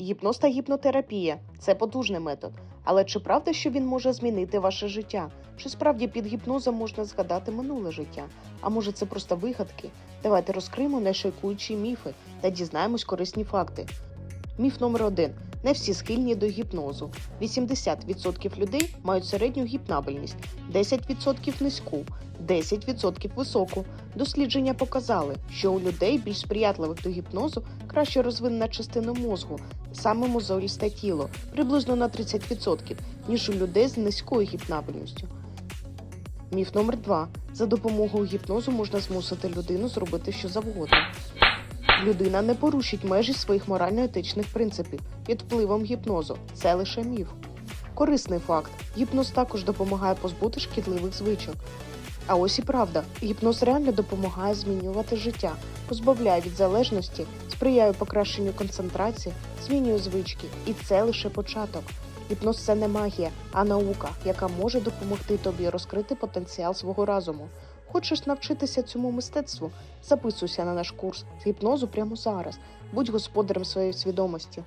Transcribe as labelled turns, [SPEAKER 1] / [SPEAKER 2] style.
[SPEAKER 1] Гіпноз та гіпнотерапія це потужний метод. Але чи правда, що він може змінити ваше життя? Чи справді під гіпнозом можна згадати минуле життя? А може це просто вигадки? Давайте розкриємо найшокуючі міфи та дізнаємось корисні факти. Міф номер один: не всі схильні до гіпнозу. 80% людей мають середню гіпнабельність, 10% низьку, 10% високу. Дослідження показали, що у людей більш сприятливих до гіпнозу краще розвинена частина мозку, саме мозолісте тіло, приблизно на 30%, ніж у людей з низькою гіпнабельністю. Міф номер два: за допомогою гіпнозу можна змусити людину зробити що завгодно. Людина не порушить межі своїх морально-етичних принципів під впливом гіпнозу. Це лише міф. Корисний факт: гіпноз також допомагає позбути шкідливих звичок. А ось і правда, гіпноз реально допомагає змінювати життя, позбавляє від залежності, сприяє покращенню концентрації, змінює звички. І це лише початок. Гіпноз це не магія, а наука, яка може допомогти тобі розкрити потенціал свого розуму. Хочеш навчитися цьому мистецтву? Записуйся на наш курс гіпнозу прямо зараз. Будь господарем своєї свідомості.